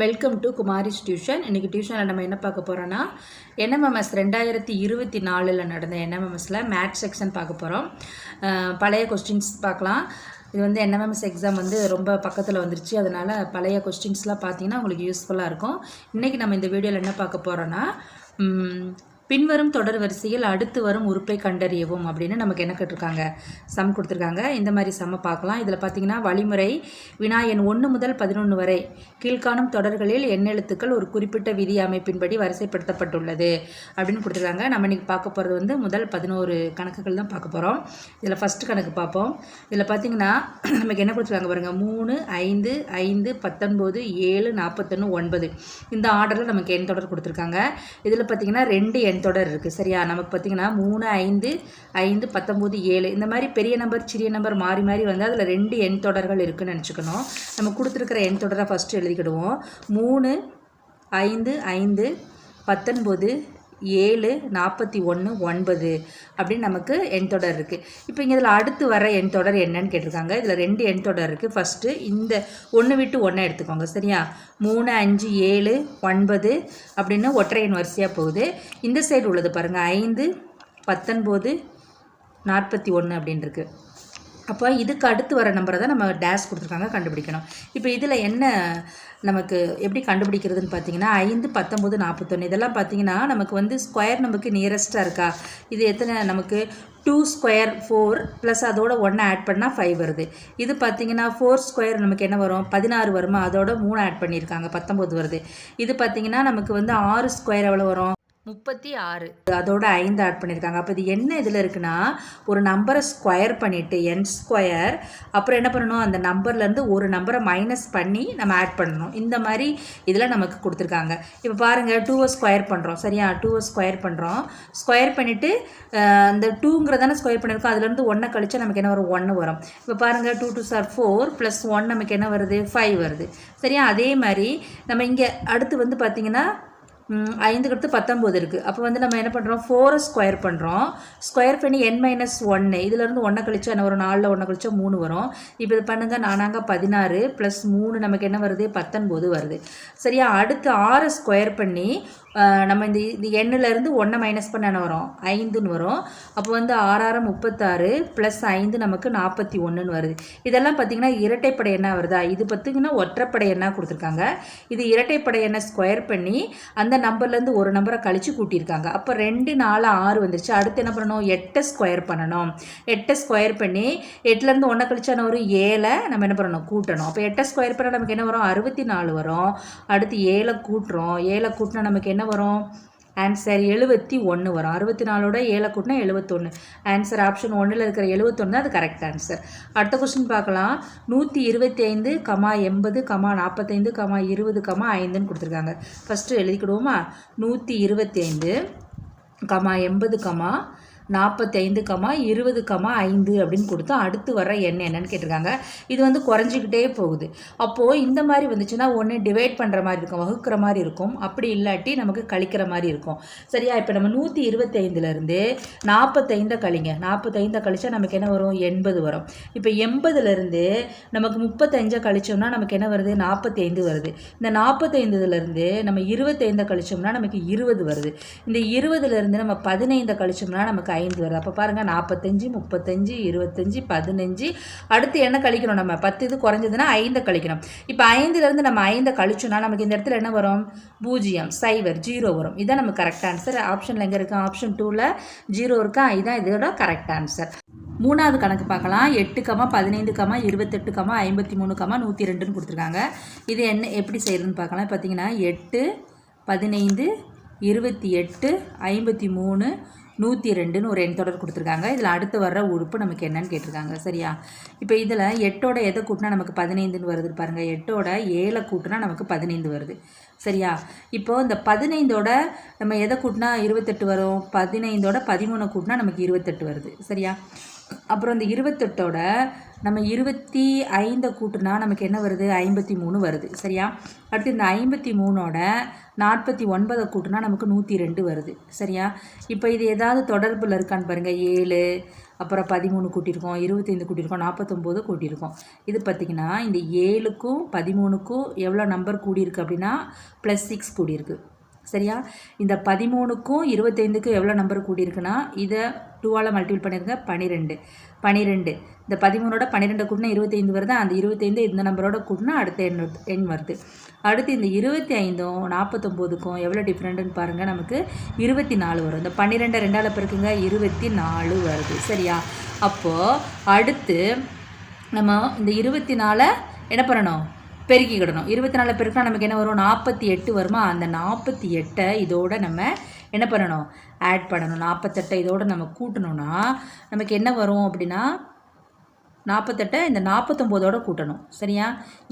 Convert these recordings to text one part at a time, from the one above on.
Welcome to Kumari's tuition இன்றைக்கி டியூஷனில் நம்ம என்ன பார்க்க போகிறோன்னா என்எம்எம்எஸ் ரெண்டாயிரத்தி இருபத்தி நாலில் நடந்த என்எம்எம்எஸில் மேத்ஸ் செக்ஷன் பார்க்க போகிறோம் பழைய கொஸ்டின்ஸ் பார்க்கலாம். இது வந்து என்எம்எம்எஸ் எக்ஸாம் வந்து ரொம்ப பக்கத்தில் வந்துருச்சு. அதனால் பழைய கொஸ்டின்ஸ்லாம் பார்த்தீங்கன்னா உங்களுக்கு யூஸ்ஃபுல்லாக இருக்கும். இன்றைக்கி நம்ம இந்த வீடியோவில் என்ன பார்க்க போகிறோன்னா பின்வரும் தொடர் வரிசையில் அடுத்து வரும் உறுப்பை கண்டறியவும் அப்படின்னு நமக்கு என்ன கேட்டிருக்காங்க? சம் கொடுத்துருக்காங்க. இந்த மாதிரி சம்ம பார்க்கலாம். இதில் பார்த்தீங்கன்னா வழிமுறை வினா எண் ஒன்று முதல் பதினொன்று வரை கீழ்காணும் தொடர்களில் எண்ணெழுத்துக்கள் ஒரு குறிப்பிட்ட விதி அமைப்பின்படி வரிசைப்படுத்தப்பட்டுள்ளது அப்படின்னு கொடுத்துருக்காங்க. நம்ம இன்றைக்கி பார்க்க போகிறது வந்து முதல் பதினோரு கணக்குகள் தான் பார்க்க போகிறோம். இதில் ஃபஸ்ட்டு கணக்கு பார்ப்போம். இதில் பார்த்தீங்கன்னா நமக்கு என்ன கொடுத்துருக்காங்க பாருங்கள் மூணு ஐந்து ஐந்து பத்தொன்பது ஏழு நாற்பத்தொன்று ஒன்பது. இந்த ஆர்டரில் நமக்கு எண் தொடர் கொடுத்துருக்காங்க. இதில் பார்த்தீங்கன்னா ரெண்டு எண் தொடர் இருக்குது சரியா? நமக்கு பார்த்தீங்கன்னா மூணு ஐந்து ஐந்து பத்தொம்போது ஏழு இந்த மாதிரி பெரிய நம்பர் சிறிய நம்பர் மாறி மாறி வந்து அதில் ரெண்டு எண் தொடர்கள் இருக்குதுன்னு நினச்சிக்கணும். நம்ம கொடுத்துருக்கிற எண் தொடரை ஃபஸ்ட்டு எழுதிக்கிடுவோம். மூணு ஐந்து ஐந்து பத்தொன்பது ஏழு நாற்பத்தி ஒன்று ஒன்பது அப்படின்னு நமக்கு எண் தொடர் இருக்குது இப்போ இங்கே இதில் அடுத்து வர எண் தொடர் என்னன்னு கேட்டிருக்காங்க. இதில் ரெண்டு எண் தொடர் இருக்குது ஃபஸ்ட்டு இந்த ஒன்று விட்டு ஒன்றை எடுத்துக்கோங்க. சரியா? மூணு அஞ்சு ஏழு ஒன்பது அப்படின்னு ஒற்றை எண் வரிசையாக போகுது. இந்த சைடு உள்ளது பாருங்கள் ஐந்து பத்தொன்பது நாற்பத்தி ஒன்று அப்படின்னு இருக்குது அப்போ இதுக்கு அடுத்து வர நம்பரை தான் நம்ம டேஷ் கொடுத்துருக்காங்க கண்டுபிடிக்கணும். இப்போ இதில் என்ன நமக்கு எப்படி கண்டுபிடிக்கிறதுன்னு பார்த்தீங்கன்னா ஐந்து பத்தொம்போது நாற்பத்தொன்று இதெல்லாம் பார்த்தீங்கன்னா நமக்கு வந்து ஸ்கொயர் நமக்கு நியரஸ்ட்டாக இருக்கா? இது எத்தனை? நமக்கு டூ ஸ்கொயர் ஃபோர் ப்ளஸ் அதோட ஒன்று ஆட் பண்ணால் ஃபைவ் வருது. இது பார்த்திங்கன்னா ஃபோர் ஸ்கொயர் நமக்கு என்ன வரும்? பதினாறு வருமா? அதோட மூணு ஆட் பண்ணியிருக்காங்க பத்தொம்போது வருது. இது பார்த்திங்கன்னா நமக்கு வந்து ஆறு ஸ்கொயர் எவ்வளோ வரும்? முப்பத்தி ஆறு. அதோட ஐந்து ஆட் பண்ணியிருக்காங்க. அப்போ இது என்ன இதில் இருக்குன்னா ஒரு நம்பரை ஸ்கொயர் பண்ணிவிட்டு என் ஸ்கொயர் அப்புறம் என்ன பண்ணணும்? அந்த நம்பர்லேருந்து ஒரு நம்பரை மைனஸ் பண்ணி நம்ம ஆட் பண்ணணும். இந்த மாதிரி இதில் நமக்கு கொடுத்துருக்காங்க. இப்போ பாருங்கள் டூவை ஸ்கொயர் பண்ணுறோம் சரியா? டூவை ஸ்கொயர் பண்ணுறோம் ஸ்கொயர் பண்ணிவிட்டு அந்த டூங்கிறதான ஸ்கொயர் பண்ணியிருக்கோம். அதுலேருந்து ஒன்றை கழிச்சா நமக்கு என்ன வரும்? ஒன்று வரும். இப்போ பாருங்கள் two two sir four plus one நமக்கு என்ன வருது? ஃபைவ் வருது. சரியா? அதே மாதிரி நம்ம இங்கே அடுத்து வந்து பார்த்திங்கன்னா ஐந்துக்கு அடுத்து பத்தொம்போது இருக்குது அப்போ வந்து நம்ம என்ன பண்ணுறோம் ஃபோரை ஸ்கொயர் பண்ணுறோம் ஸ்கொயர் பண்ணி என் மைனஸ் ஒன்று இதுலேருந்து ஒன்றை கழிச்சா என்ன வரும்? நாலில் ஒன்றை கழிச்சா மூணு வரும். இப்போ இது பண்ணுங்கள் நானாங்க பதினாறு ப்ளஸ் மூணு நமக்கு என்ன வருது? பத்தொன்பது வருது. சரியா? அடுத்து ஆறை ஸ்கொயர் பண்ணி நம்ம இந்த இந்த எண்ணிலேருந்து ஒன்றை மைனஸ் பண்ண என்ன வரும். ஐந்துன்னு வரும். அப்போ வந்து ஆறாயிரம் முப்பத்தாறு ப்ளஸ் ஐந்து நமக்கு நாற்பத்தி ஒன்றுன்னு வருது. இதெல்லாம் பார்த்திங்கன்னா இரட்டைப்படை என்ன வருதா? இது பார்த்திங்கன்னா ஒற்றைப்படை என்ன கொடுத்துருக்காங்க. இது இரட்டைப்படை எண்ணை ஸ்கொயர் பண்ணி அந்த நம்பர்லேருந்து ஒரு நம்பரை கழித்து கூட்டியிருக்காங்க. அப்போ ரெண்டு நாலு ஆறு வந்துருச்சு. அடுத்து என்ன பண்ணணும்? எட்டை ஸ்கொயர் பண்ணணும். எட்டை ஸ்கொயர் பண்ணி எட்டுலேருந்து ஒன்றை கழிச்சான ஒரு வரும். ஏழை நம்ம என்ன பண்ணணும்? கூட்டணும். அப்போ எட்டை ஸ்கொயர் பண்ணால் நமக்கு என்ன வரும்? அறுபத்தி நாலு வரும். அடுத்து ஏழை கூட்டுறோம். ஏழை கூட்டினா நமக்கு என்ன என்ன வரும்? ஆன்சர் எழுபத்தி ஒன்று வரும். அறுபத்தி நாலோட ஏழை கூட்டினா எழுபத்தொன்று ஆன்சர் ஆப்ஷன் ஒன்றில் இருக்கிற எழுபத்தொன்று அது கரெக்ட் ஆன்சர் அடுத்த கொஸ்டின் பார்க்கலாம். நூற்றி இருபத்தி ஐந்து கமா எண்பது கமா நாற்பத்தைந்து கமா இருபது கமா ஐந்துன்னு கொடுத்துருக்காங்க. ஃபஸ்ட்டு எழுதிக்கிடுவோமா? நூற்றி இருபத்தி ஐந்து கமா எண்பது கமா நாற்பத்தைந்து கமா இருபது கமா ஐந்து அப்படின்னு கொடுத்தா அடுத்து வர எண் என்னன்னு கேட்டிருக்காங்க. இது வந்து குறைஞ்சிக்கிட்டே போகுது. அப்போது இந்த மாதிரி வந்துச்சுன்னா ஒன்று டிவைட் பண்ணுற மாதிரி இருக்கும் வகுக்கிற மாதிரி இருக்கும். அப்படி இல்லாட்டி நமக்கு கழிக்கிற மாதிரி இருக்கும். சரியா? இப்போ நம்ம நூற்றி இருபத்தைந்துலேருந்து நாற்பத்தைந்தை கழிங்க. நாற்பத்தைந்தை கழிச்சா நமக்கு என்ன வரும்? எண்பது வரும். இப்போ எண்பதுலேருந்து நமக்கு முப்பத்தஞ்சை கழிச்சோம்னா நமக்கு என்ன வருது? நாற்பத்தைந்து வருது. இந்த நாற்பத்தைந்துலேருந்து நம்ம இருபத்தைந்தை கழிச்சோம்னா நமக்கு இருபது வருது. இந்த இருபதுலேருந்து நம்ம பதினைந்தை கழிச்சோம்னா நமக்கு ஐந்து வருது. அப்போ பாருங்கள் நாற்பத்தஞ்சு முப்பத்தஞ்சு இருபத்தஞ்சி பதினஞ்சு. அடுத்து என்ன கழிக்கணும் நம்ம? பத்து இது குறைஞ்சதுன்னா ஐந்தை கழிக்கணும். இப்போ ஐந்துலேருந்து நம்ம ஐந்தை கழிச்சோம்னா நமக்கு இந்த இடத்துல என்ன வரும்? பூஜ்ஜியம் சைவர் ஜீரோ வரும். இதான் நம்ம கரெக்ட் ஆன்சர் ஆப்ஷனில் எங்கே இருக்கும் ஆப்ஷன் டூவில் ஜீரோ இருக்கா? இதுதான் இதோட கரெக்ட் ஆன்சர் மூணாவது கணக்கு பார்க்கலாம். எட்டு கமா பதினைந்து கமா இருபத்தெட்டு கமா ஐம்பத்தி மூணு கமா நூற்றி ரெண்டுன்னு கொடுத்துருக்காங்க. இது என்ன எப்படி செய்கிறதுன்னு பார்க்கலாம். பார்த்தீங்கன்னா எட்டு பதினைந்து இருபத்தி எட்டு ஐம்பத்தி மூணு நூற்றி ரெண்டுன்னு ஒரு எண் தொடர் கொடுத்துருக்காங்க. இதில் அடுத்து வர்ற உறுப்பு நமக்கு என்னன்னு கேட்டிருக்காங்க. சரியா? இப்போ இதில் எட்டோட எதை கூட்டினா நமக்கு பதினைந்துன்னு வருது பாருங்கள் எட்டோட ஏழை கூட்டினா நமக்கு பதினைந்து வருது. சரியா? இப்போது இந்த பதினைந்தோட நம்ம எதை கூட்டினா இருபத்தெட்டு வரும்? பதினைந்தோட பதிமூணு கூட்டினா நமக்கு இருபத்தெட்டு வருது. சரியா? அப்புறம் இந்த இருபத்தெட்டோட நம்ம இருபத்தி ஐந்தை கூட்டுனா நமக்கு என்ன வருது? ஐம்பத்தி மூணு வருது. சரியா? அடுத்து இந்த ஐம்பத்தி மூணோட நாற்பத்தி ஒன்பதை கூட்டுனா நமக்கு நூற்றி ரெண்டு வருது. சரியா? இப்போ இது ஏதாவது தொடர்பில் இருக்கான்னு பாருங்கள் ஏழு அப்புறம் பதிமூணு கூட்டியிருக்கோம். இருபத்தைந்து கூட்டியிருக்கோம். நாற்பத்தொம்போது கூட்டியிருக்கோம். இது பார்த்திங்கன்னா இந்த ஏழுக்கும் பதிமூணுக்கும் எவ்வளோ நம்பர் கூடியிருக்கு அப்படின்னா ப்ளஸ் சிக்ஸ் கூடியிருக்கு. சரியா? இந்த பதிமூணுக்கும் இருபத்தைந்துக்கும் எவ்வளோ நம்பர் கூடியிருக்குன்னா இதை டூவால் மல்டிபிள் பண்ணிடுங்க பன்னிரெண்டு பன்னிரெண்டு இந்த பதிமூணோட பன்னிரெண்டு கூட்டினா இருபத்தைந்து வருது? அந்த இருபத்தைந்து இந்த நம்பரோட கூட்டினா அடுத்த எண் எண் வருது. அடுத்து இந்த இருபத்தி ஐந்தும் நாற்பத்தொம்போதுக்கும் எவ்வளோ டிஃப்ரெண்ட்டுன்னு பாருங்கள் நமக்கு இருபத்தி நாலு வரும். இந்த பன்னிரெண்டை ரெண்டால் பெருக்குங்க இருபத்தி நாலு வருது. சரியா? அப்போது அடுத்து நம்ம இந்த இருபத்தி நாலை என்ன பண்ணணும்? பெருக்கிக்கிடணும். இருபத்தி நாலு பெருக்கினா நமக்கு என்ன வரும்? நாற்பத்தி எட்டு வருமா? அந்த நாற்பத்தி எட்டை இதோட நம்ம என்ன பண்ணணும்? ஆட் பண்ணணும். நாற்பத்தெட்டை இதோடு நம்ம கூட்டணும்னா நமக்கு என்ன வரும் அப்படின்னா நாற்பத்தெட்டை இந்த நாற்பத்தொம்போதோட கூட்டணும். சரியா?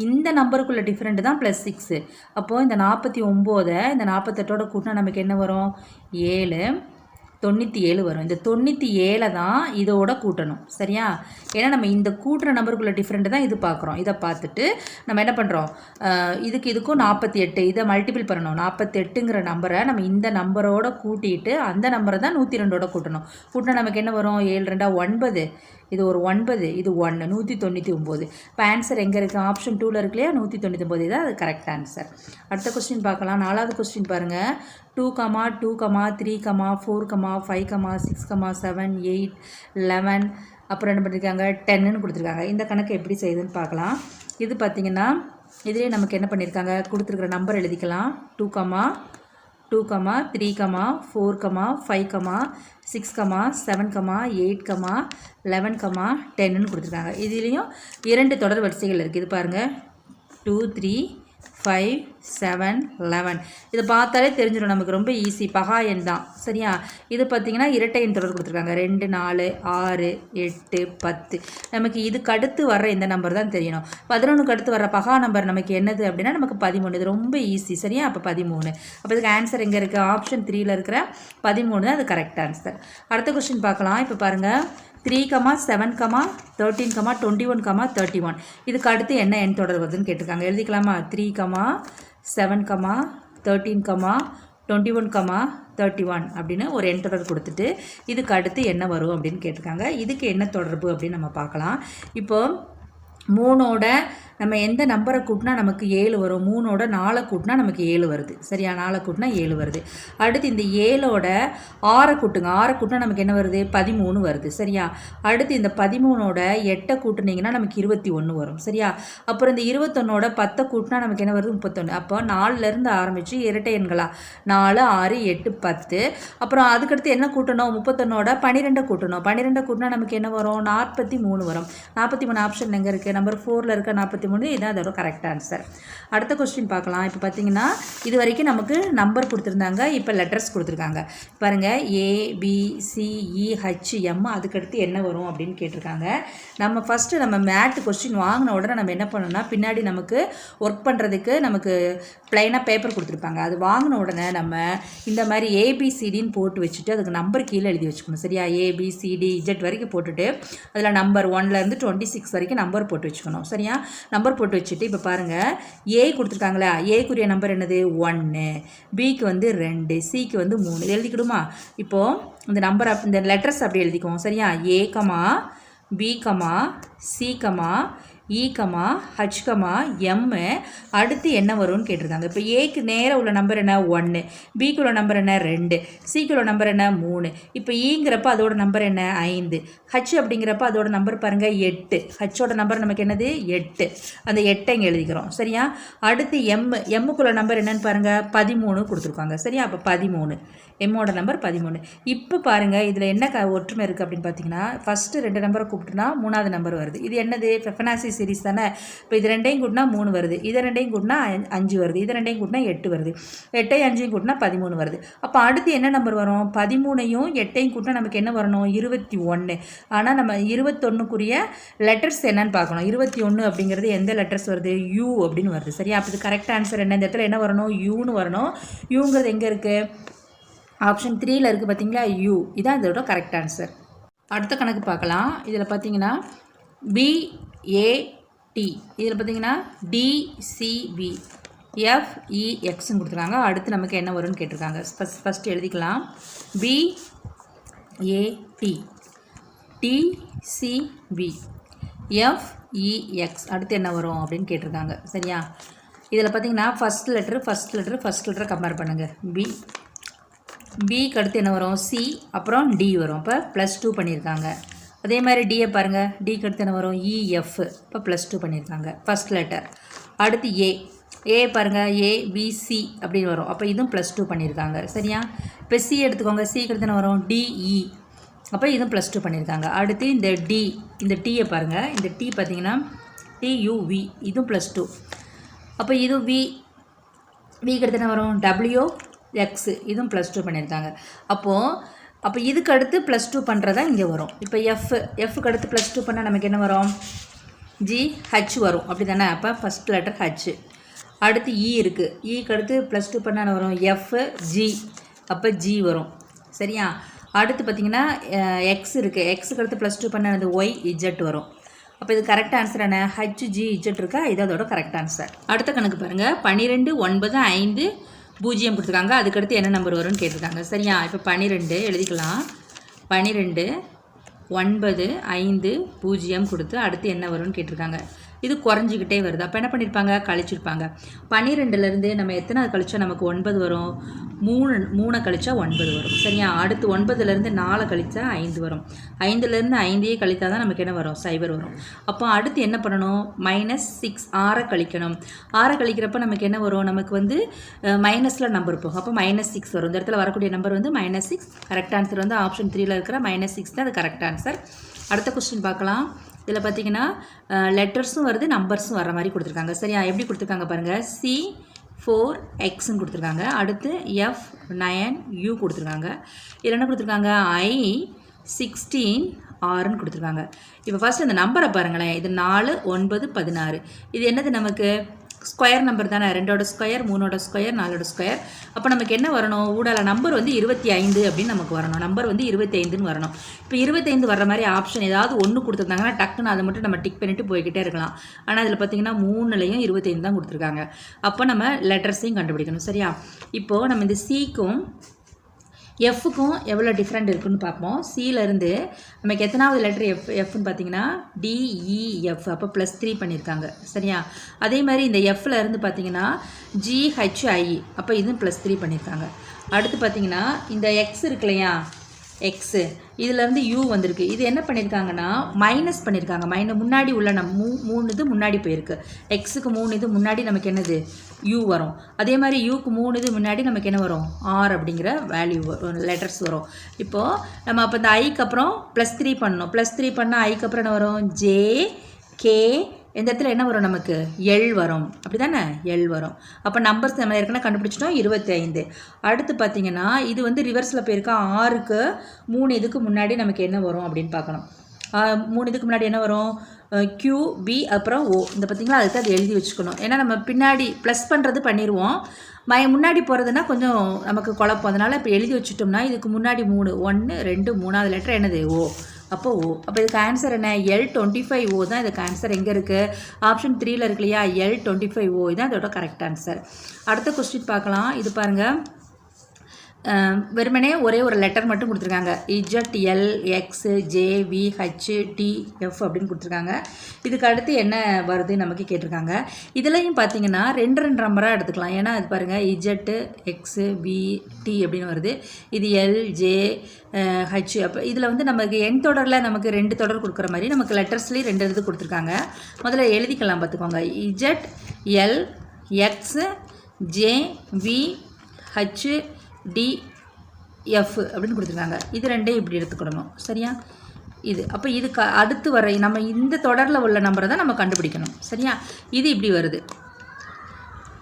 இந்த நம்பருக்குள்ள டிஃப்ரெண்ட் தான் ப்ளஸ் சிக்ஸு அப்போது இந்த நாற்பத்தி ஒம்போதை இந்த நாற்பத்தெட்டோட கூட்டினா நமக்கு என்ன வரும்? ஏழு. தொண்ணூற்றி ஏழு வரும். இந்த தொண்ணூற்றி ஏழை தான் இதோட கூட்டணும். சரியா? ஏன்னா நம்ம இந்த கூட்டுற நம்பருக்குள்ள டிஃப்ரெண்ட்டு தான் இது பார்க்குறோம் இதை பார்த்துட்டு நம்ம என்ன பண்ணுறோம் இதுக்கு இதுக்கும் நாற்பத்தி எட்டு இதை மல்டிபிள் பண்ணணும். நாற்பத்தெட்டுங்கிற நம்பரை நம்ம இந்த நம்பரோட கூட்டிட்டு அந்த நம்பரை தான் நூற்றி ரெண்டோட கூட்டணும். கூட்டினா நமக்கு என்ன வரும்? ஏழு ரெண்டா ஒன்பது. இது ஒரு ஒன்பது இது ஒன்று நூற்றி தொண்ணூற்றி ஒம்பது இப்போ ஆன்சர் எங்கே இருக்குது ஆப்ஷன் டூவில் இருக்கு இல்லையா? நூற்றி தொண்ணூற்றி ஒம்பது தான் அது கரெக்ட் ஆன்சர் அடுத்த கொஸ்டின் பார்க்கலாம். நாலாவது கொஸ்டின் பாருங்கள் two comma two comma three comma four comma five comma six comma seven eight eleven அப்புறம் என்ன பண்ணியிருக்காங்க டென்னுன்னு கொடுத்துருக்காங்க. இந்த கணக்கு எப்படி செய்யுதுன்னு பார்க்கலாம். இது பார்த்தீங்கன்னா இதுலேயே நமக்கு என்ன பண்ணியிருக்காங்க கொடுத்துருக்குற நம்பர் எழுதிக்கலாம். Two comma two comma three comma four comma five comma six comma seven comma eight comma eleven comma டென்னு கொடுத்துருக்காங்க. இதுலேயும் இரண்டு தொடர் வரிசைகள் இருக்குது இது பாருங்கள் two three five seven eleven இதை பார்த்தாலே தெரிஞ்சிடும். நமக்கு ரொம்ப ஈஸி பகா எண் தான். சரியா? இது பார்த்தீங்கன்னா இரட்டை எண் தொடர் கொடுத்துருக்காங்க. ரெண்டு நாலு ஆறு எட்டு பத்து. நமக்கு இதுக்கு அடுத்து வர்ற இந்த நம்பர் தான் தெரியணும். பதினொன்றுக்கு அடுத்து வர்ற பகா நம்பர் நமக்கு என்னது அப்படின்னா நமக்கு பதிமூணு. இது ரொம்ப ஈஸி சரியா? அப்போ பதிமூணு. அப்போ இதுக்கு ஆன்சர் எங்கே இருக்குது ஆப்ஷன் த்ரீயில் இருக்கிற பதிமூணு தான் அது கரெக்ட் ஆன்சர் அடுத்த கொஸ்டின் பார்க்கலாம். இப்போ பாருங்கள் three comma seven comma thirteen comma twenty one comma thirty one. இதுக்கு அடுத்து என்ன எண் தொடர் வருதுன்னு கேட்டிருக்காங்க. எழுதிக்கலாமா? Three comma seven comma thirteen comma twenty one comma thirty one அப்படின்னு ஒரு எண் தொடர் கொடுத்துட்டு இதுக்கு அடுத்து என்ன வரும் அப்படின்னு கேட்டிருக்காங்க. இதுக்கு என்ன தொடர்பு அப்படின்னு நம்ம பார்க்கலாம். இப்போ மூணோட நம்ம எந்த நம்பரை கூட்டினா நமக்கு ஏழு வரும். மூணோட நாலை கூட்டினா நமக்கு ஏழு வருது. சரியா? நாலை கூட்டினா ஏழு வருது. அடுத்து இந்த ஏழோட ஆறை கூட்டுங்க. ஆறை கூட்டினா நமக்கு என்ன வருது? பதிமூணு வருது. சரியா? அடுத்து இந்த பதிமூணோட எட்டை கூட்டினீங்கன்னா நமக்கு இருபத்தி ஒன்று வரும். சரியா? அப்புறம் இந்த இருபத்தொன்னோட பத்தை கூட்டினா நமக்கு என்ன வருது? முப்பத்தொன்று அப்போ நாலுலேருந்து ஆரம்பித்து இரட்டை எண்களா? நாலு ஆறு எட்டு பத்து. அப்புறம் அதுக்கடுத்து என்ன கூட்டணும்? முப்பத்தொன்னோட பன்னிரெண்டை கூட்டணும். பன்னிரெண்டை கூட்டினா நமக்கு என்ன வரும்? நாற்பத்தி மூணு வரும். நாற்பத்தி மூணு ஆப்ஷன் எங்கே இருக்குது நம்பர் ஃபோரில் இருக்க நாற்பத்தி மூணு இதான் அதோட கரெக்ட் ஆன்சர் அடுத்த கொஸ்டின் பார்க்கலாம். இப்போ பார்த்தீங்கன்னா இது வரைக்கும் நமக்கு நம்பர் கொடுத்துருந்தாங்க. இப்போ லெட்டர்ஸ் கொடுத்துருக்காங்க. பாருங்கள் ஏ பி e, அதுக்கடுத்து என்ன வரும் அப்படின்னு கேட்டிருக்காங்க. நம்ம ஃபஸ்ட்டு நம்ம மேட் கொஸ்டின் வாங்கின உடனே நம்ம என்ன பண்ணணும்னா பின்னாடி நமக்கு ஒர்க் பண்ணுறதுக்கு நமக்கு ப்ளைனாக பேப்பர் கொடுத்துருப்பாங்க. அது வாங்கின உடனே நம்ம இந்த மாதிரி ஏபிசிடின்னு போட்டு வச்சுட்டு அதுக்கு நம்பர் கீழே எழுதி வச்சுக்கணும். சரியா? ஏபிசிடி இஜெட் வரைக்கும் போட்டுட்டு அதில் நம்பர் ஒன்லேருந்து டுவெண்ட்டி சிக்ஸ் வரைக்கும் நம்பர் போட்டு வச்சுக்கணும். சரியா? நம்பர் போட்டு வச்சுட்டு இப்போ பாருங்கள் ஏ கொடுத்துருக்காங்களா? ஏக்குரிய நம்பர் என்னது? ஒன்று பிக்கு வந்து ரெண்டு. சிக்கு வந்து மூணு. இது எழுதிக்கிடுமா? இப்போது இந்த நம்பர் அப் இந்த லெட்டர்ஸ் அப்படி எழுதிக்குவோம். சரியா? A comma B comma C comma E comma H comma H comma M அடுத்து என்ன வரும்னு கேட்டிருக்காங்க இப்போ ஏக்கு நேராக உள்ள நம்பர் என்ன? ஒன்று பிக்கு உள்ள நம்பர் என்ன? ரெண்டு. சிக்கு உள்ள நம்பர் என்ன? மூணு. இப்போ e ஈங்கிறப்ப அதோட நம்பர் என்ன? ஐந்து. ஹச் அப்படிங்கிறப்ப அதோட நம்பர் பாருங்கள் எட்டு. ஹச்சோட நம்பர் நமக்கு என்னது? எட்டு. அந்த எட்டை இங்கே எழுதிக்கிறோம். சரியா? அடுத்து எம்மு எம்முக்குள்ள நம்பர் என்னன்னு பாருங்கள் பதிமூணு கொடுத்துருக்காங்க. சரியா? அப்போ பதிமூணு. எம்மோட நம்பர் பதிமூணு. இப்போ பாருங்கள் இதில் என்ன க ஒற்றுமை இருக்குது அப்படின்னு பார்த்தீங்கன்னா ஃபஸ்ட்டு ரெண்டு நம்பரை கூப்பிட்டுனா மூணாவது நம்பர் வருது. இது என்னது? ஃபெஃபனாசி சீரிஸ் தானே? இப்போ இது ரெண்டையும் கூட்டினா மூணு வருது. இதை ரெண்டையும் கூட்டினா அஞ்சு- அஞ்சு வருது. இதை ரெண்டையும் கூட்டினா எட்டு வருது. எட்டையும் அஞ்சையும் கூட்டினா பதிமூணு வருது. அப்போ அடுத்து என்ன நம்பர் வரும்? பதிமூணையும் எட்டையும் கூட்டினா நமக்கு என்ன வரணும்? இருபத்தி ஒன்று ஆனால் நம்ம இருபத்தொன்னுக்குரிய லெட்டர்ஸ் என்னன்னு பார்க்கணும். இருபத்தி ஒன்று அப்படிங்கிறது எந்த லெட்டர்ஸ் வருது? யூ அப்படின்னு வருது. சரியா? அப்போ இது கரெக்ட் ஆன்சர் என்ன? இந்த இடத்துல என்ன வரணும்? யூன்னு வரணும். யூங்கிறது எங்கே இருக்குது ஆப்ஷன் த்ரீயில் இருக்குது பார்த்தீங்களா யூ இதான் இதோட கரெக்ட் ஆன்சர் அடுத்த கணக்கு பார்க்கலாம். இதில் பார்த்தீங்கன்னா பிஏடி இதில் பார்த்தீங்கன்னா டிசிபி எஃப்இஎக்ஸ்னு e, கொடுத்துருக்காங்க. அடுத்து நமக்கு என்ன வரும்னு கேட்டிருக்காங்க. ஃபஸ்ட் ஃபஸ்ட் எழுதிக்கலாம். பிஏடி டிசிபி எஃப்இஎக்ஸ் அடுத்து என்ன வரும் அப்படின்னு கேட்டிருக்காங்க. சரியா? இதில் பார்த்தீங்கன்னா first letter first letter first லெட்டரை கம்பேர் பண்ணுங்கள் பி பிக்கு அடுத்து என்ன வரும்? சி அப்புறம் டி வரும். இப்போ ப்ளஸ் டூ பண்ணியிருக்காங்க. அதே மாதிரி டியை பாருங்கள் டிக்கு அடுத்து என்ன வரும்? இஎஃப் இப்போ ப்ளஸ் டூ பண்ணியிருக்காங்க. ஃபஸ்ட் லெட்டர் அடுத்து ஏ ஏ பாருங்கள் ஏபிசி அப்படின்னு வரும். அப்போ இதுவும் ப்ளஸ் டூ பண்ணியிருக்காங்க. சரியா? இப்போ சி எடுத்துக்கோங்க. சி அடுத்து என்ன வரும்? DE e. அப்போ இதுவும் ப்ளஸ் டூ பண்ணியிருக்காங்க. அடுத்து இந்த டி இந்த டீயை பாருங்கள் இந்த டி பார்த்தீங்கன்னா டியூவி இதுவும் ப்ளஸ் டூ அப்போ இது வி விக்கு அடுத்து என்ன வரும்? டபிள்யூ எக்ஸு இதுவும் ப்ளஸ் டூ பண்ணியிருக்காங்க அப்போது அப்போ இதுக்கு அடுத்து ப்ளஸ் டூ பண்ணுறதா இங்கே வரும். இப்போ எஃப் எஃப்க்கு அடுத்து ப்ளஸ் டூ பண்ணால் நமக்கு என்ன வரும்? ஜி ஹச் வரும். அப்படி தானே அப்போ ஃபஸ்ட் லெட்டர் ஹச் அடுத்து e இ இருக்குது இக்கு e அடுத்து ப்ளஸ் டூ பண்ணால் என்ன வரும்? எஃப் ஜி அப்போ ஜி வரும். சரியா? அடுத்து பார்த்தீங்கன்னா எக்ஸ் இருக்குது எக்ஸுக்கு அடுத்து ப்ளஸ் டூ பண்ணால் ஒய் இஜெட் வரும். அப்போ இது கரெக்ட் ஆன்சர் என்ன ஹச் ஜி இஜெட் இருக்கா? இது அதோட கரெக்ட் ஆன்சர் அடுத்த கணக்கு பாருங்கள் பன்னிரெண்டு ஒன்பது ஐந்து பூஜ்ஜியம் கொடுத்துருக்காங்க. அதுக்கடுத்து என்ன நம்பர் வரும்னு கேட்டிருக்காங்க. சரியா? இப்போ பன்னிரெண்டு எழுதிக்கலாம். பன்னிரெண்டு ஒன்பது ஐந்து பூஜ்ஜியம் கொடுத்து அடுத்து என்ன வரும்னு கேட்டிருக்காங்க. இது குறைஞ்சிக்கிட்டே வருது. அப்போ என்ன பண்ணியிருப்பாங்க கழிச்சிருப்பாங்க. பன்னிரெண்டுலேருந்து நம்ம எத்தனை கழிச்சா நமக்கு ஒன்பது வரும்? மூணு மூணை கழிச்சா ஒன்பது வரும். சரியா? அடுத்து ஒன்பதுலேருந்து நாலை கழிச்சா ஐந்து வரும். ஐந்துலேருந்து ஐந்தையே கழித்தா தான் நமக்கு என்ன வரும்? சைபர் வரும். அப்போ அடுத்து என்ன பண்ணணும்? மைனஸ் சிக்ஸ் ஆறை கழிக்கணும். ஆறை கழிக்கிறப்ப நமக்கு என்ன வரும்? நமக்கு வந்து மைனஸில் நம்பர் போகும். அப்போ மைனஸ் சிக்ஸ் வரும். இந்த இடத்துல வரக்கூடிய நம்பர் வந்து மைனஸ் சிக்ஸ் கரெக்ட் ஆன்சர் வந்து ஆப்ஷன் த்ரீயில் இருக்கிற மைனஸ் சிக்ஸ் தான் அது கரெக்ட் ஆன்சர் அடுத்த கொஸ்டின் பார்க்கலாம். இதில் பார்த்தீங்கன்னா லெட்டர்ஸும் வருது நம்பர்ஸும் வர மாதிரி கொடுத்துருக்காங்க. சரியா? எப்படி கொடுத்துருக்காங்க பாருங்கள் சி ஃபோர் எக்ஸ்ன்னு கொடுத்துருக்காங்க. அடுத்து எஃப் நயன் யூ கொடுத்துருக்காங்க. இதில் என்ன கொடுத்துருக்காங்க? ஐ சிக்ஸ்டீன் ஆறுன்னு கொடுத்துருக்காங்க. இப்போ ஃபஸ்ட்டு இந்த நம்பரை பாருங்களேன். இது நாலு ஒன்பது பதினாறு. இது என்னது நமக்கு? ஸ்கொயர் நம்பர் தானே? ரெண்டோட ஸ்கொயர் மூணோட ஸ்கொயர் நாலோட ஸ்கொயர் அப்போ நமக்கு என்ன வரணும்? ஊடால நம்பர் வந்து இருபத்தி ஐந்து அப்படின்னு நமக்கு வரணும். நம்பர் வந்து இருபத்தி ஐந்துன்னு வரணும். இப்போ இருபத்தைந்து வர்ற மாதிரி ஆப்ஷன் ஏதாவது ஒன்று கொடுத்துருந்தாங்கன்னா டக்குன்னு அதை மட்டும் நம்ம டிக் பண்ணிட்டு போய்கிட்டே இருக்கலாம். ஆனால் அதில் பார்த்தீங்கன்னா மூணுலையும் இருபத்தைந்து தான் கொடுத்துருக்காங்க. அப்போ நம்ம லெட்டர்ஸையும் கண்டுபிடிக்கணும் சரியா? இப்போது நம்ம இந்த சிக்கும் எஃப்க்கும் எவ்வளோ டிஃப்ரெண்ட் இருக்குன்னு பார்ப்போம். சியிலேருந்து நமக்கு எத்தனாவது லெட்டர் எஃப் எஃப்னு பார்த்தீங்கன்னா டிஇஎஃப் அப்போ ப்ளஸ் த்ரீ பண்ணியிருக்காங்க. சரியா? அதே மாதிரி இந்த எஃப்ல இருந்து பார்த்தீங்கன்னா ஜிஹெச்ஐ அப்போ இதுவும் ப்ளஸ் த்ரீ பண்ணியிருக்காங்க. அடுத்து பார்த்தீங்கன்னா இந்த எக்ஸ் இருக்கு இல்லையா? எக்ஸு இதுலேருந்து யூ வந்திருக்கு. இது என்ன பண்ணியிருக்காங்கன்னா மைனஸ் பண்ணியிருக்காங்க மைன முன்னாடி உள்ள நம் மூ மூணு இது முன்னாடி போயிருக்கு. எக்ஸுக்கு மூணு இது முன்னாடி நமக்கு என்னது? யூ வரும். அதே மாதிரி யூக்கு மூணு இது முன்னாடி நமக்கு என்ன வரும்? ஆர் அப்படிங்கிற வேல்யூ லெட்டர்ஸ் வரும். இப்போது நம்ம அப்போ இந்த ஐக்கு அப்புறம் ப்ளஸ் த்ரீ பண்ணணும். ப்ளஸ் த்ரீ பண்ணால் ஐக்கு அப்புறம் என்ன வரும்? ஜே கே இந்த இடத்துல என்ன வரும் நமக்கு? எல் வரும். அப்படி தானே எல் வரும். அப்போ நம்பர்ஸ் நம்ம ஏற்கனவே கண்டுபிடிச்சிட்டோம். இருபத்தி ஐந்து அடுத்து பார்த்தீங்கன்னா இது வந்து ரிவர்ஸில் போயிருக்கா. ஆறுக்கு மூணு இதுக்கு முன்னாடி நமக்கு என்ன வரும் அப்படின்னு பார்க்கணும். மூணு இதுக்கு முன்னாடி என்ன வரும்? க்யூ பி அப்புறம் ஓ இந்த பார்த்திங்களா? அதுக்கு அது எழுதி வச்சுக்கணும். ஏன்னா நம்ம பின்னாடி ப்ளஸ் பண்ணுறது பண்ணிடுவோம் மய முன்னாடி போகிறதுனா கொஞ்சம் நமக்கு குழப்பம். அதனால் இப்போ எழுதி வச்சுட்டோம்னா இதுக்கு முன்னாடி மூணு. ஒன்று ரெண்டு மூணாவது லெட்டர் என்னது? ஓ அப்போ ஓ அப்போ இதுக்கு ஆன்சர் என்ன? எல் டுவெண்ட்டி ஃபைவ் ஓ தான் இதுக்கு ஆன்சர் எங்கே இருக்குது ஆப்ஷன் த்ரீயில் இருக்கு இல்லையா? எல் டுவெண்ட்டி ஃபைவ் ஓ தான் இதோட கரெக்ட் ஆன்சர் அடுத்த கொஸ்டின் பார்க்கலாம். இது பாருங்கள் வெறுமனே ஒரே ஒரு லெட்டர் மட்டும் கொடுத்துருக்காங்க. Z L X J V H T F அப்படின்னு கொடுத்துருக்காங்க. இதுக்கு அடுத்து என்ன வருது நமக்கு கேட்டிருக்காங்க. இதுலையும் பார்த்தீங்கன்னா ரெண்டு ரெண்டு நம்பராக எடுத்துக்கலாம். ஏன்னா அது பாருங்கள் இஜட்டு எக்ஸு வி டி அப்படின்னு வருது. இது எல் ஜே ஹச் அப்போ இதில் வந்து நமக்கு எண் தொடரில் நமக்கு ரெண்டு தொடர் கொடுக்குற மாதிரி நமக்கு லெட்டர்ஸ்லேயும் ரெண்டு இது கொடுத்துருக்காங்க. முதல்ல எழுதிக்கலாம் பார்த்துக்கோங்க Z L X J V H T F அப்படின்னு கொடுத்துருக்காங்க. இது ரெண்டையும் இப்படி எடுத்துக்கிடணும். சரியா? இது. அப்போ இது க அடுத்து வர நம்ம இந்த தொடரில் உள்ள நம்பரை தான் நம்ம கண்டுபிடிக்கணும். சரியா? இது இப்படி வருது.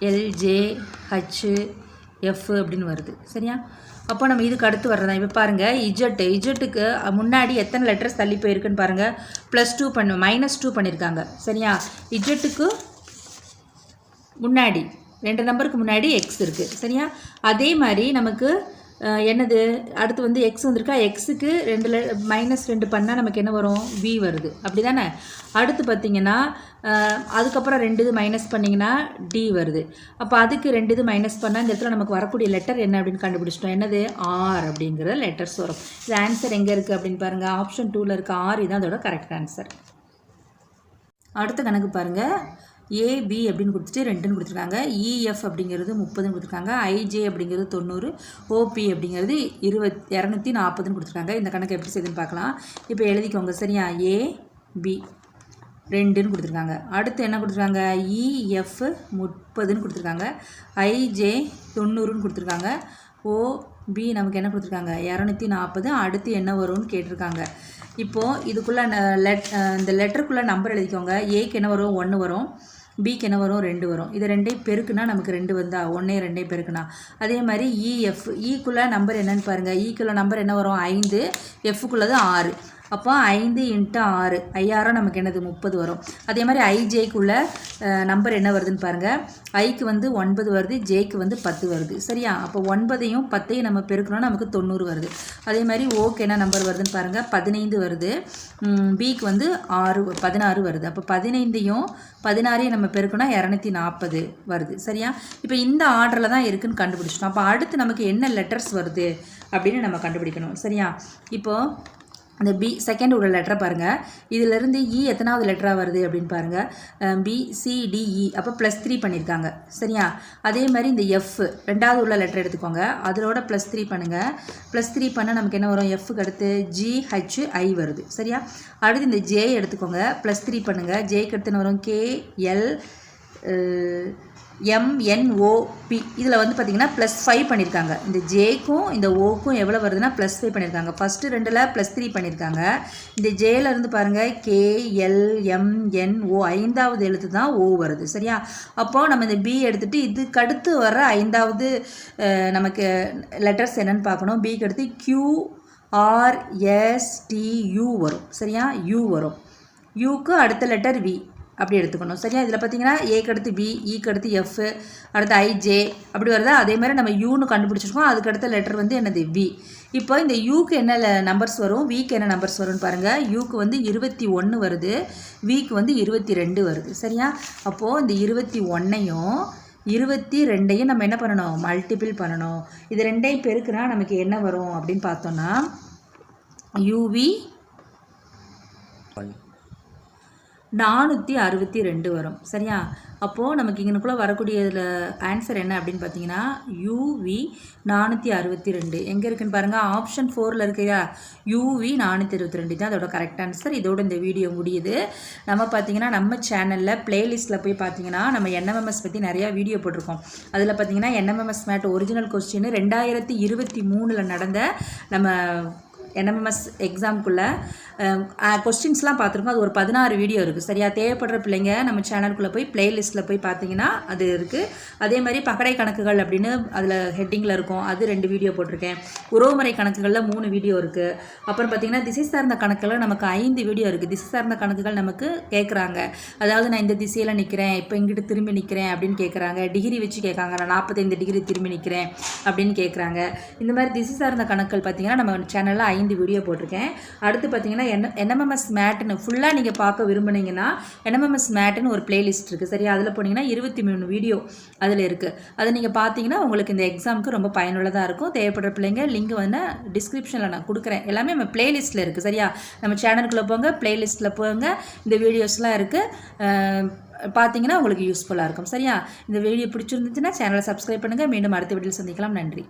எல்ஜே ஹச்சு எஃப் அப்படின்னு வருது. சரியா? அப்போ நம்ம இதுக்கு அடுத்து வர்றதா? இப்போ பாருங்கள் இஜெட்டு இஜெட்டுக்கு முன்னாடி எத்தனை லெட்டர்ஸ் தள்ளி போயிருக்குன்னு பாருங்கள் ப்ளஸ் டூ பண்ணு மைனஸ் டூ பண்ணியிருக்காங்க சரியா? இஜெட்டுக்கு முன்னாடி ரெண்டு நம்பருக்கு முன்னாடி எக்ஸ் இருக்குது சரியா? அதே மாதிரி நமக்கு என்னது? அடுத்து வந்து எக்ஸ் வந்திருக்கா? எக்ஸுக்கு ரெண்டு மைனஸ் ரெண்டு பண்ணால் நமக்கு என்ன வரும்? வி வருது. அப்படி தானே அடுத்து பார்த்தீங்கன்னா அதுக்கப்புறம் ரெண்டு இது மைனஸ் பண்ணிங்கன்னா டி வருது. அப்போ அதுக்கு ரெண்டு இது மைனஸ் பண்ணால் இந்த இடத்துல நமக்கு வரக்கூடிய லெட்டர் என்ன அப்படின்னு கண்டுபிடிச்சிட்டோம். என்னது? ஆர் அப்படிங்கிற லெட்டர்ஸ் வரும். இது ஆன்சர் எங்கே இருக்குது அப்படின்னு பாருங்கள் ஆப்ஷன் டூவில் இருக்க ஆர் இதான் அதோட கரெக்ட் ஆன்சர் அடுத்த கணக்கு பாருங்கள் ஏபி அப்படின்னு கொடுத்துட்டு ரெண்டுன்னு கொடுத்துருக்காங்க. E, இஎஃப் அப்படிங்கிறது முப்பதுன்னு கொடுத்துருக்காங்க. ஐஜே அப்படிங்கிறது தொண்ணூறு. ஓபி அப்படிங்கிறது இருபத் இரநூத்தி நாற்பதுன்னு கொடுத்துருக்காங்க. இந்த கணக்கு எப்படி செய்யுதுன்னு பார்க்கலாம். இப்போ எழுதிக்கோங்க. சரியா? ஏ பி ரெண்டுன்னு கொடுத்துருக்காங்க. அடுத்து என்ன கொடுத்துருக்காங்க? E, இஎஃப் முப்பதுன்னு கொடுத்துருக்காங்க. ஐஜே தொண்ணூறுன்னு கொடுத்துருக்காங்க. ஓபி நமக்கு என்ன கொடுத்துருக்காங்க? இரநூத்தி நாற்பது. அடுத்து என்ன வரும்னு கேட்டிருக்காங்க. இப்போது இதுக்குள்ளே லெட் இந்த லெட்டருக்குள்ளே நம்பர் எழுதிக்கோங்க. ஏக்கு என்ன வரும்? ஒன்று வரும். பிக்கு என்ன வரும்? ரெண்டு வரும். இது ரெண்டையும் பெருக்குனா நமக்கு ரெண்டு வந்தா ஒன்றே ரெண்டையும் பெருக்குனா. அதே மாதிரி e, இஎஃப் இக்குள்ளே e நம்பர் என்னன்னு பாருங்கள் ஈக்குள்ள e நம்பர் என்ன வரும்? ஐந்து. எஃப்க்குள்ளது ஆறு. அப்போ ஐந்து இன்ட்டு ஆறு. ஐயாயிரம் நமக்கு என்னது? முப்பது வரும். அதே மாதிரி ஐஜேக்குள்ள நம்பர் என்ன வருதுன்னு பாருங்கள் ஐக்கு வந்து ஒன்பது வருது ஜேக்கு வந்து பத்து வருது. சரியா? அப்போ ஒன்பதையும் பத்தையும் நம்ம பெருக்கணும் நமக்கு தொண்ணூறு வருது. அதே மாதிரி ஓக்கு என்ன நம்பர் வருதுன்னு பாருங்கள் பதினைந்து வருது. பிக்கு வந்து ஆறு பதினாறு வருது. அப்போ பதினைந்தையும் பதினாறையும் நம்ம பெருக்கணும்னா இரநூத்தி நாற்பது வருது. சரியா? இப்போ இந்த ஆர்டரில் தான் இருக்குன்னு கண்டுபிடிச்சிட்டோம். அப்போ அடுத்து நமக்கு என்ன லெட்டர்ஸ் வருது அப்படின்னு நம்ம கண்டுபிடிக்கணும். சரியா? இப்போது அந்த பி செகண்ட் உள்ள லெட்டரை பாருங்கள் இதிலிருந்து இ e எத்தனாவது லெட்டராக வருது அப்படின்னு பாருங்கள் பி சிடிஇ e. அப்போ ப்ளஸ் த்ரீ பண்ணியிருக்காங்க சரியா? அதே மாதிரி இந்த எஃப் ரெண்டாவது உள்ள லெட்டர் எடுத்துக்கோங்க. அதோட ப்ளஸ் த்ரீ பண்ணுங்கள் ப்ளஸ் த்ரீ பண்ணால் நமக்கு என்ன வரும்? எஃப்க்கு அடுத்து ஜிஹெச் ஐ வருது. சரியா? அடுத்து இந்த ஜே எடுத்துக்கோங்க. ப்ளஸ் த்ரீ பண்ணுங்கள் ஜேக்கு அடுத்து என்ன வரும்? கே எல் எம்என்ஓபி இதில் வந்து பார்த்திங்கன்னா ப்ளஸ் ஃபைவ் பண்ணியிருக்காங்க இந்த ஜேக்கும் இந்த ஓக்கும் எவ்வளோ வருதுன்னா ப்ளஸ் ஃபைவ் பண்ணியிருக்காங்க ஃபஸ்ட்டு ரெண்டில் ப்ளஸ் த்ரீ பண்ணியிருக்காங்க இந்த ஜேயில் இருந்து பாருங்கள் கேஎல்எம்என்ஓ ஐந்தாவது எழுத்து தான் ஓ வருது. சரியா? அப்போது நம்ம இந்த பி எடுத்துகிட்டு இதுக்கு அடுத்து வர ஐந்தாவது நமக்கு லெட்டர்ஸ் என்னென்னு பார்க்கணும். பிக்கு அடுத்து கியூ ஆர்எஸ்டியூ வரும். சரியா? யூ வரும். யூக்கு அடுத்த லெட்டர் வி அப்படி எடுத்துக்கணும். சரியா? இதில் பார்த்தீங்கன்னா ஏக்கு அடுத்து பி ஈக்கு e அடுத்து எஃப் அடுத்து ஐஜே அப்படி வருதா? அதே மாதிரி நம்ம யூன்னு கண்டுபிடிச்சிருக்கோம். அதுக்கு அடுத்த லெட்டர் வந்து என்னது? வி இப்போ இந்த யூக்கு என்ன நம்பர்ஸ் வரும்? விக்கு என்ன நம்பர்ஸ் வரும்னு பாருங்கள் யூக்கு வந்து இருபத்தி ஒன்று வருது. விக்கு வந்து இருபத்தி ரெண்டு வருது. சரியா? அப்போது இந்த இருபத்தி ஒன்றையும் இருபத்தி ரெண்டையும் நம்ம என்ன பண்ணணும்? மல்டிபிள் பண்ணணும். இது ரெண்டையும் பெருக்குனா நமக்கு என்ன வரும் அப்படின்னு பார்த்தோன்னா யூவி நானூற்றி அறுபத்தி ரெண்டு வரும். சரியா? அப்போது நமக்கு இங்கனுக்குள்ளே வரக்கூடிய இதில் ஆன்சர் என்ன அப்படின்னு பார்த்தீங்கன்னா யூவி நானூற்றி அறுபத்தி ரெண்டு. எங்கே இருக்குன்னு பாருங்கள் ஆப்ஷன் ஃபோரில் இருக்கையா யூவி நானூற்றி அறுபத்தி ரெண்டு. தான் அதோட கரெக்ட் ஆன்சர் இதோட இந்த வீடியோ முடியுது. நம்ம பார்த்தீங்கன்னா நம்ம சேனலில் ப்ளேலிஸ்ட்டில் போய் பார்த்தீங்கன்னா நம்ம என்எம்எம்எஸ் பற்றி நிறையா வீடியோ போட்டிருக்கோம். அதில் பார்த்தீங்கன்னா என்எம்எம்எஸ் மேட் ஒரிஜினல் கொஸ்டின் ரெண்டாயிரத்தி இருபத்தி மூணில் நடந்த நம்ம என்எம்எஸ் எக்ஸாம்குள்ளே கொஸ்டின்ஸ்லாம் பார்த்துருக்கோம். அது ஒரு பதினாறு வீடியோ இருக்குது சரியா? தேவைப்படுற பிள்ளைங்க நம்ம சேனலுக்குள்ளே போய் பிளேலிஸ்ட்டில் போய் பார்த்தீங்கன்னா அது இருக்குது அதே மாதிரி பகடை கணக்குகள் அப்படின்னு அதில் ஹெட்டிங்கில் இருக்கும். அது ரெண்டு வீடியோ போட்டிருக்கேன். உறவுமுறை கணக்குகளில் மூணு வீடியோ இருக்குது அப்புறம் பார்த்தீங்கன்னா திசை சார்ந்த கணக்கில் நமக்கு ஐந்து வீடியோ இருக்குது திசை சார்ந்த கணக்குகள் நமக்கு கேட்குறாங்க அதாவது நான் இந்த திசையில் நிற்கிறேன் இப்போ இங்கிட்டு திரும்பி நிற்கிறேன் அப்படின்னு கேட்குறாங்க டிகிரி வச்சு கேட்காங்க. நான் நாற்பத்தைந்து டிகிரி திரும்பி நிற்கிறேன் அப்படின்னு கேட்குறாங்க இந்த மாதிரி திசை சார்ந்த கணக்குகள் பார்த்தீங்கன்னா நம்ம சேனலில் ஐந்து வீடியோ போட்டிருக்கேன். அடுத்து பார்த்தீங்கன்னா என்ன என்எம்எம்எஸ் மேட்டுன்னு ஃபுல்லாக நீங்கள் பார்க்க விரும்புனீங்கன்னா என்எம்எம்எஸ் மேட்டுன்னு ஒரு பிளேலிஸ்ட் இருக்குது சரியா? அதில் போனீங்கன்னா இருபத்தி மூணு வீடியோ அதில் இருக்குது அதை நீங்கள் பார்த்தீங்கன்னா உங்களுக்கு இந்த எக்ஸாமுக்கு ரொம்ப பயனுள்ளதாக இருக்கும். தேவைப்படுற பிள்ளைங்க லிங்க் வந்து டிஸ்கிரிப்ஷனில் நான் கொடுக்குறேன். எல்லாமே நம்ம பிளேலிஸ்ட்டில் இருக்குது சரியா? நம்ம சேனலுக்குள்ளே போங்க பிளேலிஸ்ட்டில் போங்க. இந்த வீடியோஸ்லாம் இருக்குது பார்த்தீங்கன்னா உங்களுக்கு யூஸ்ஃபுல்லாக இருக்கும். சரியா? இந்த வீடியோ பிடிச்சிருந்துச்சுன்னா சேனலை சப்ஸ்கிரைப் பண்ணுங்கள் மீண்டும் அடுத்த வீடியோவில் சந்திக்கலாம். நன்றி.